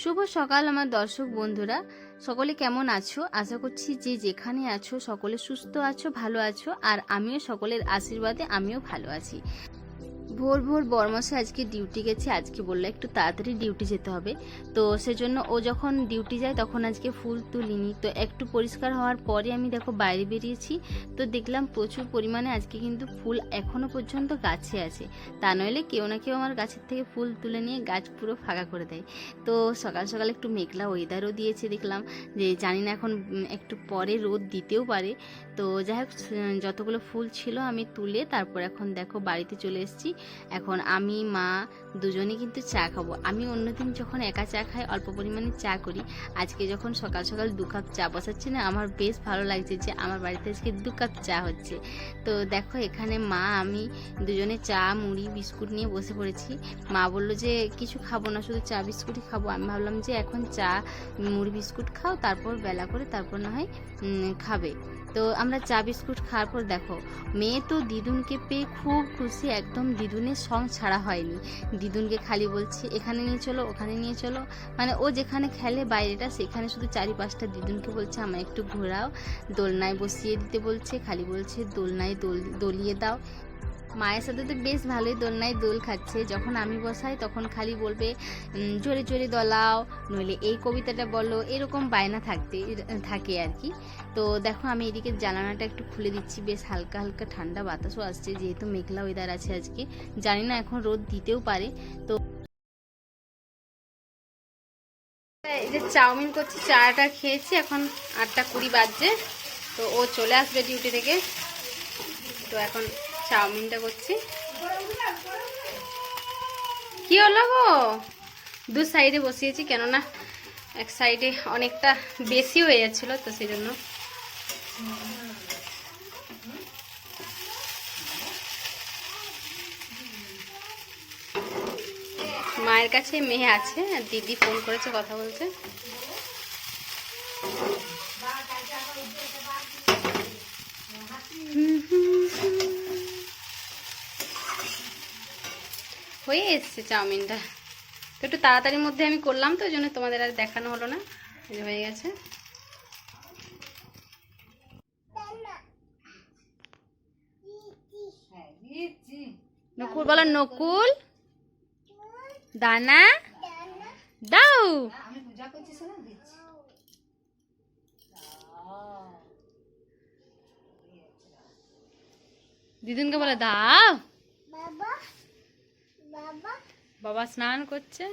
শুভ সকাল আমার দর্শক বন্ধুরা। সকলে কেমন আছো? আশা করছি যে যেখানে আছো, সকলে সুস্থ আছো, ভালো আছো, আর আমিও সকলের আশীর্বাদে আমিও ভালো আছি। ভোর ভোর বরমাসে আজকে ডিউটি গেছে, আজকে বলল একটু তাড়াতাড়ি ডিউটি যেতে হবে। তো সেজন্য ও যখন ডিউটি যায় তখন আজকে ফুল তুলিনি। তো একটু পরিষ্কার হওয়ার পরে আমি দেখো বাইরে বেরিয়েছি। তো দেখলাম প্রচুর পরিমাণে আজকে কিন্তু ফুল এখনও পর্যন্ত গাছে আছে। তা নইলে কেউ না কেউ আমার গাছের থেকে ফুল তুলে নিয়ে গাছ পুরো ফাঁকা করে দেয়। তো সকাল সকাল একটু মেঘলা ওয়েদারও দিয়েছে দেখলাম যে জানি না এখন একটু পরে রোদ দিতেও পারে। তো যাই হোক, যতগুলো ফুল ছিল আমি তুলে তারপর এখন দেখো বাড়িতে চলে এসেছি। এখন আমি মা দুজনে কিন্তু চা খাব। আমি অন্যদিন যখন একা চা খাই, অল্প পরিমাণে চা করি। আজকে যখন সকাল সকাল দু কাপ চা বসাচ্ছি না, আমার বেশ ভালো লাগছে যে আমার বাড়িতে আজকে দু কাপ চা হচ্ছে। তো দেখো, এখানে মা, আমি দুজনে চা, মুড়ি, বিস্কুট নিয়ে বসে পড়েছি। মা বলল যে, কিছু খাব না, শুধু চা, বিস্কুটই খাব। আমি ভাবলাম যে, এখন চা, মুড়ি, বিস্কুট খাও, তারপর বেলা করে তারপর না হয় খাবে। তো আমরা চা, বিস্কুট খাওয়ার পর দেখো, মেয়ে তো দিদুনকে পেয়ে খুব খুশি। একদম দিদুনের সং ছাড়া হয়নি। দিদুনকে খালি বলছি, এখানে নিয়ে চলো, ওখানে নিয়ে চলো। মানে ও যেখানে খেলে বাইরেটা, সেখানে শুধু চারিপাশটা দিদুনকে বলছে, আমায় একটু ঘোরাও। দোলনায় বসিয়ে দিতে বলছে, খালি বলছে, দোলনায় দোল, দলিয়ে দাও। মায়ের সাথে তো বেশ ভালোই দোলনায় দোল খাচ্ছে। যখন আমি বসাই, তখন খালি বলবে জোরে জোরে দোলাও, নইলে এই কবিতাটা বলো। এরকম বায়না থাকতে, থাকে আর কি। তো দেখো, আমি এদিকে জানালাটা একটু খুলে দিচ্ছি। বেশ হালকা হালকা ঠান্ডা বাতাসও আসছে, যেহেতু মেঘলা ওয়েদার আছে আজকে। জানি না এখন রোদ দিতেও পারে। তো এই যে চাউমিন করছি, চাটা খেয়েছি। এখন আটটা কুড়ি বাজছে। তো ও চলে আসবে ডিউটি থেকে। তো এখন চাউমিনটা করছি। কি হলো গো? দু সাইডে বসিয়েছি, কেননা এক সাইডে অনেকটা বেশি হয়ে যাচ্ছিল, তো সেই জন্য মায়ের কাছে মেয়ে আছে দিদি ফোন করেছে, কথা বলছে। হয়ে এসছে চাউমিনটা। তো একটু তাড়াতাড়ির মধ্যে আমি করলাম তো ওই জন্য তোমাদের আর দেখানো হলো না। হয়ে গেছে। নকুল বলো নকুল দানা দাও। দিদুনকে বলে দাও। বাবা। স্নান করছে।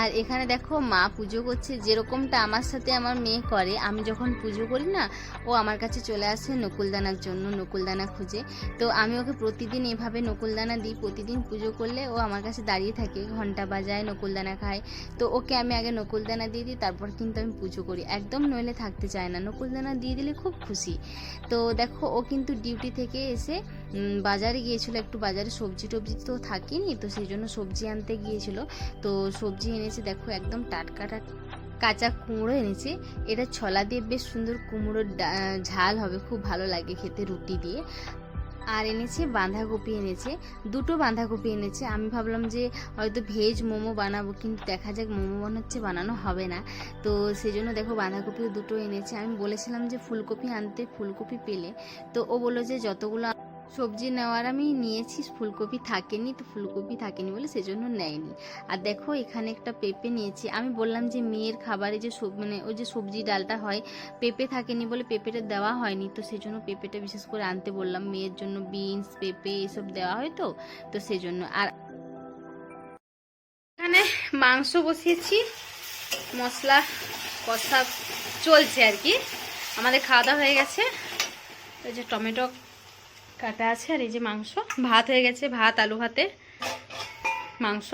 আর এখানে দেখো মা পুজো করছে যেরকমটা আমার সাথে আমার মেয়ে করে আমি যখন পুজো করি না ও আমার কাছে চলে আসে নকুলদানার জন্য নকুলদানা খুঁজে। তো আমি ওকে প্রতিদিন এভাবে নকুলদানা দিই প্রতিদিন পুজো করলে ও আমার কাছে দাঁড়িয়ে থাকে ঘণ্টা বাজায় নকুলদানা খায়। তো ওকে আমি আগে নকুলদানা দিয়ে দিই তারপর কিন্তু আমি পুজো করি। একদম নইলে থাকতে চায় না নকুলদানা দিয়ে দিলে খুব খুশি। তো দেখো ও কিন্তু ডিউটি থেকে এসে বাজারে গিয়েছিল, একটু বাজারে সবজি টবজি তো থাকেনি, তো সেই জন্য সবজি আনতে গিয়েছিল। তো সবজি এনেছে, দেখো একদম টাটকা কাঁচা কুমড়ো এনেছে। এটা ছলা দিয়ে বেশ সুন্দর কুমড়োর ঝাল হবে, খুব ভালো লাগে খেতে রুটি দিয়ে। আর এনেছে বাঁধাকপি এনেছে, দুটো বাঁধাকপি এনেছে। আমি ভাবলাম যে হয়তো ভেজ মোমো বানাবো, কিন্তু দেখা যাক মোমো বানাচ্ছে, বানানো হবে না। তো সেই জন্য দেখো বাঁধাকপিও দুটো এনেছে। আমি বলেছিলাম যে ফুলকপি আনতে, ফুলকপি পেলে। তো ও বলল যে যতগুলো সবজি নেওয়ার আমি নিয়েছি, ফুলকপি থাকেনি, তো ফুলকপি থাকেনি বলে সেজন্য নেয়নি। আর দেখো, এখানে একটা পেঁপে নিয়েছি। আমি বললাম যে মেয়ের খাবারে যে সব মানে ওই যে সবজি ডালটা হয়, পেঁপে থাকেনি বলে পেঁপেটা দেওয়া হয়নি, তো সেই জন্য পেঁপেটা বিশেষ করে আনতে বললাম। মেয়ের জন্য বিনস, পেঁপে এসব দেওয়া হয় তো তো সেই জন্য আর এখানে মাংস বসিয়েছি, মশলা, কষা চলছে আর কি। আমাদের খাওয়া দাওয়া হয়ে গেছে। ওই যে টমেটো কাটা আছে আর এই যে মাংস। ভাত হয়ে গেছে ভাত আলু ভাতে। মাংস।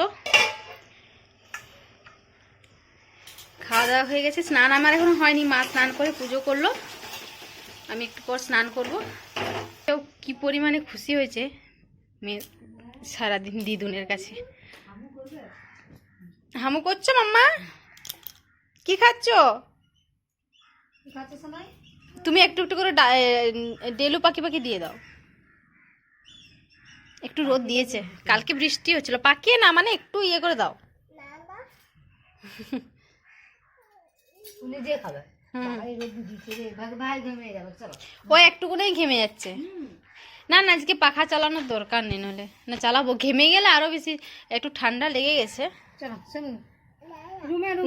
খাওয়া দাওয়া হয়ে গেছে। স্নান আমার এখনও হয়নি মা স্নান করে পুজো করল। আমি একটু পর স্নান করব। কেউ কি পরিমাণে খুশি হয়েছে মেয়ে সারাদিন দিদুনের কাছে। হামু করছ মাম্মা? কি খাচ্ছ? তুমি একটু একটু করে ডেলু পাখি পাখি দিয়ে দাও। একটু রোদ দিয়েছে। কালকে বৃষ্টি হচ্ছিল পাকিয়ে না মানে একটু ইয়ে করে দাও। ও একটুকুনেই ঘেমে যাচ্ছে। না না আজকে পাখা চালানোর দরকার নেই নলে না চালাবো। ঘেমে গেলে আরও বেশি একটু ঠান্ডা লেগে গেছে।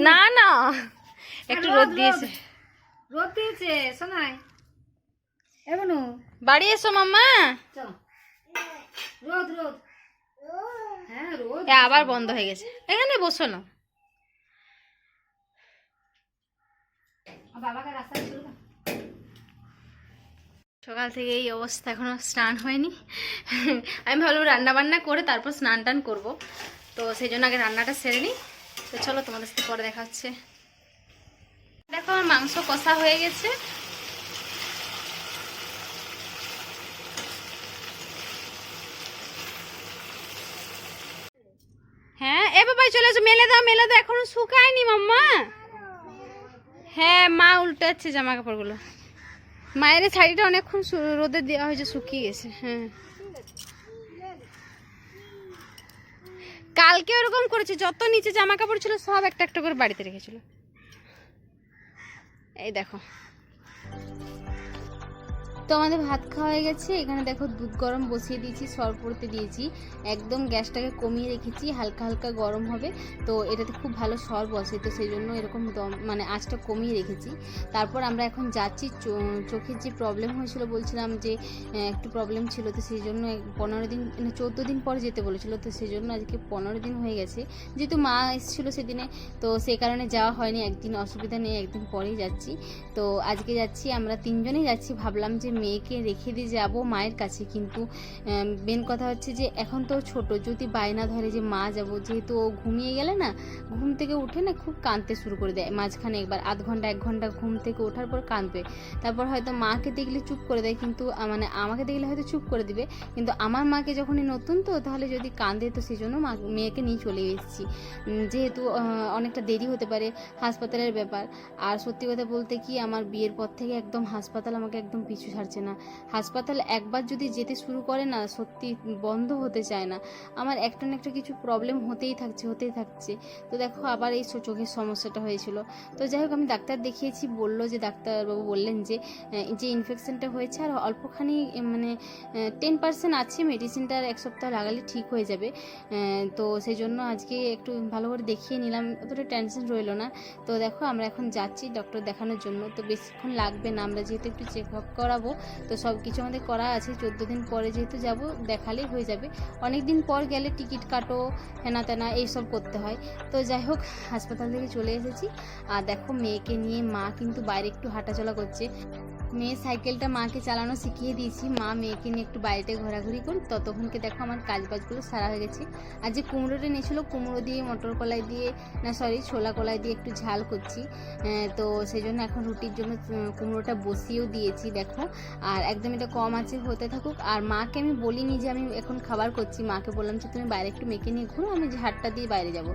না না। একটু রোদ দিয়েছে। রোদ। দিয়েছে এমনও বাড়ি এসো মাম্মা। চলো। রোদ রোদ। হ্যাঁ রোদ আবার বন্ধ হয়ে গেছে। এখানে বসো না। বাবাকে রাস্তায় চলো সকাল থেকে এই অবস্থা এখনও স্নান হয়নি। আমি ভাবলাম রান্না বান্না করে তারপর স্নান টান করব। তো সেই জন্য আগে রান্নাটা সেরে নিই। তো চলো তোমাদের সাথে পরে দেখা হচ্ছে। দেখো আমার মাংস কষা হয়ে গেছে হ্যাঁ এ বাবাই চলে এসো মেলে দাও মেলে দাও, এখনও শুকায়নি মাম্মা। হ্যাঁ মা উল্টাচ্ছে জামা কাপড়গুলো মায়ের শাড়িটা অনেকক্ষণ রোদে দেওয়া হয়েছে, শুকিয়ে গেছে হ্যাঁ। কালকে ওরকম করেছে, যত নিচে জামা কাপড় ছিল, সব একটা একটা করে বাড়িতে রেখেছিল। এই দেখো। তো আমাদের ভাত খাওয়া হয়ে গেছে। এখানে দেখো দুধ গরম বসিয়ে দিয়েছি, সর পড়তে দিয়েছি। একদম গ্যাসটাকে কমিয়ে রেখেছি, হালকা হালকা গরম হবে। তো এটাতে খুব ভালো সর বসে, তো সেই জন্য এরকম দম মানে আঁচটা কমিয়ে রেখেছি। তারপর আমরা এখন যাচ্ছি চোখের যে প্রবলেম হয়েছিল, বলছিলাম যে একটু প্রবলেম ছিল, তো সেই জন্য পনেরো দিন মানে চোদ্দ দিন পরে যেতে বলেছিল, তো সেই জন্য আজকে পনেরো দিন হয়ে গেছে। যেহেতু মা এসেছিল সেদিনে, তো সেই কারণে যাওয়া হয়নি, একদিন অসুবিধা নেই, একদিন পরেই যাচ্ছি। তো আজকে যাচ্ছি, আমরা তিনজনেই যাচ্ছি, ভাবলাম যে মেয়েকে রেখে দিয়ে যাব মায়ের কাছে। কিন্তু মেন কথা হচ্ছে যে, এখন তো ছোট, যদি বায়না ধরে যে মা যাব, যেহেতু ও ঘুমিয়ে গেলে না, ঘুম থেকে উঠে না খুব কাঁদতে শুরু করে দেয়। মাঝখানে একবার, আধ ঘণ্টা, এক ঘণ্টা ঘুম থেকে ওঠার পর কাঁদবে। তারপর হয়তো মাকে দেখলে চুপ করে দেয়, কিন্তু মানে আমাকে দেখলে হয়তো চুপ করে দিবে। কিন্তু আমার মাকে যখনই নতুন, তো তাহলে যদি কাঁদে, তো সেই জন্য মা, মেয়েকে নিয়ে চলে এসেছি। যেহেতু অনেকটা দেরি হতে পারে হাসপাতালের ব্যাপার। আর সত্যি কথা বলতে কি, আমার বিয়ের পর থেকে একদম হাসপাতাল আমাকে একদম পিছু ছাড়ছে না। হাসপাতাল একবার যদি যেতে শুরু করে না, সত্যি বন্ধ হতে চায় না। আমার একটা না একটা কিছু প্রবলেম হতেই থাকছে হতেই থাকছে। তো দেখো, আবার এই চোখের সমস্যাটা হয়েছিল। তো যাই হোক, আমি ডাক্তার দেখিয়েছি, বলল যে ডাক্তারবাবু বললেন যে যে ইনফেকশনটা হয়েছে আর অল্পখানি মানে টেন পার্সেন্ট আছে মেডিসিনটা এক সপ্তাহ লাগালে ঠিক হয়ে যাবে। তো সেই জন্য আজকে একটু ভালো করে দেখিয়ে নিলাম, অতটা টেনশন রইল না। তো দেখো, আমরা এখন যাচ্ছি ডক্টর দেখানোর জন্য। তো বেশিক্ষণ লাগবে না, আমরা যেহেতু একটু চেক আপ করাবো তো সব কিছু আমাদের করা আছে। চোদ্দ দিন পরে যেহেতু যাব, দেখালেই হয়ে যাবে। অনেক দিন পর গেলে টিকিট কাটো হেনা তেনা এইসব করতে হয়। তো যাই হোক, হাসপাতাল থেকে চলে এসেছি। আর দেখো, মেয়েকে নিয়ে মা কিন্তু বাইরে একটু হাঁটাচলা করছে। মেয়ে সাইকেলটা মাকে চালানো শিখিয়ে দিয়েছি। মা মেয়েকে নিয়ে একটু বাইরেতে ঘোরাঘুরি করুক ততক্ষণকে দেখো আমার কাজ বাজগুলো সারা হয়ে গেছে। আর যে কুমড়োটা নিয়েছিল কুমড়ো দিয়ে, মটর কলাই দিয়ে, না সরি ছোলা কলাই দিয়ে একটু ঝাল করছি। তো সেই জন্য এখন রুটির জন্য কুমড়োটা বসিয়েও দিয়েছি, দেখো। আর একদম এটা কম আছে, হতে থাকুক। আর মাকে আমি বলিনি যে আমি এখন খাবার করছি। মাকে বললাম যে, তুমি বাইরে একটু মেখে নিয়ে ঘুরো, আমি ঝাড়টা দিয়ে বাইরে যাব।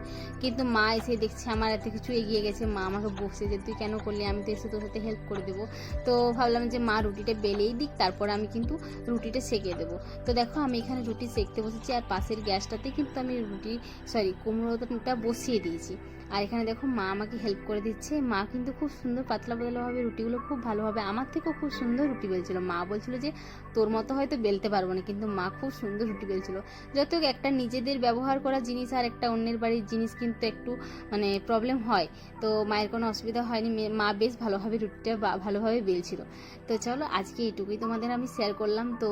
কিন্তু মা এসে দেখছে আমার এত কিছু এগিয়ে গেছে। মা আমাকে বসে যে, তুই কেন করলি? আমি তো এসে তোর সাথে হেল্প করে দেবো। তো ভাবলাম যে মা রুটিটা বেলেই দিক, তারপর আমি কিন্তু রুটিটা সেকে দেবো। তো দেখো, আমি এখানে রুটি সেকতে বসেছি আর পাশের গ্যাসটাতে কিন্তু আমি রুটি সরি কুমড়োটা বসিয়ে দিয়েছি। আর এখানে দেখো মা আমাকে হেল্প করে দিচ্ছে। মা কিন্তু খুব সুন্দর পাতলা পাতলাভাবে রুটিগুলো খুব ভালোভাবে, আমার থেকেও খুব সুন্দর রুটি বেলছিল। মা বলছিল যে তোর মতো হয়তো বেলতে পারব না, কিন্তু মা খুব সুন্দর রুটি বেলছিল। যত একটা নিজেদের ব্যবহার করা জিনিস আর একটা অন্যের বাড়ির জিনিস কিন্তু একটু মানে প্রবলেম হয়। তো মায়ের কোনো অসুবিধা হয়নি, মা বেশ ভালোভাবে রুটিটা ভালোভাবে বেলছিল। তো চলো আজকে এইটুকুই তোমাদের আমি শেয়ার করলাম। তো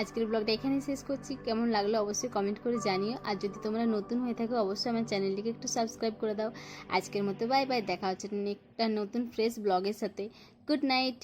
আজকের ব্লগটা এখানেই শেষ করছি। কেমন লাগল অবশ্যই কমেন্ট করে জানিও। আর যদি তোমরা নতুন হয়ে থাকো, অবশ্যই আমার চ্যানেলটিকে একটু সাবস্ক্রাইব করে দাও। আজকের মতো বাই বাই দেখা হচ্ছে একটা নতুন ফ্রেশ ব্লগের সাথে। Good night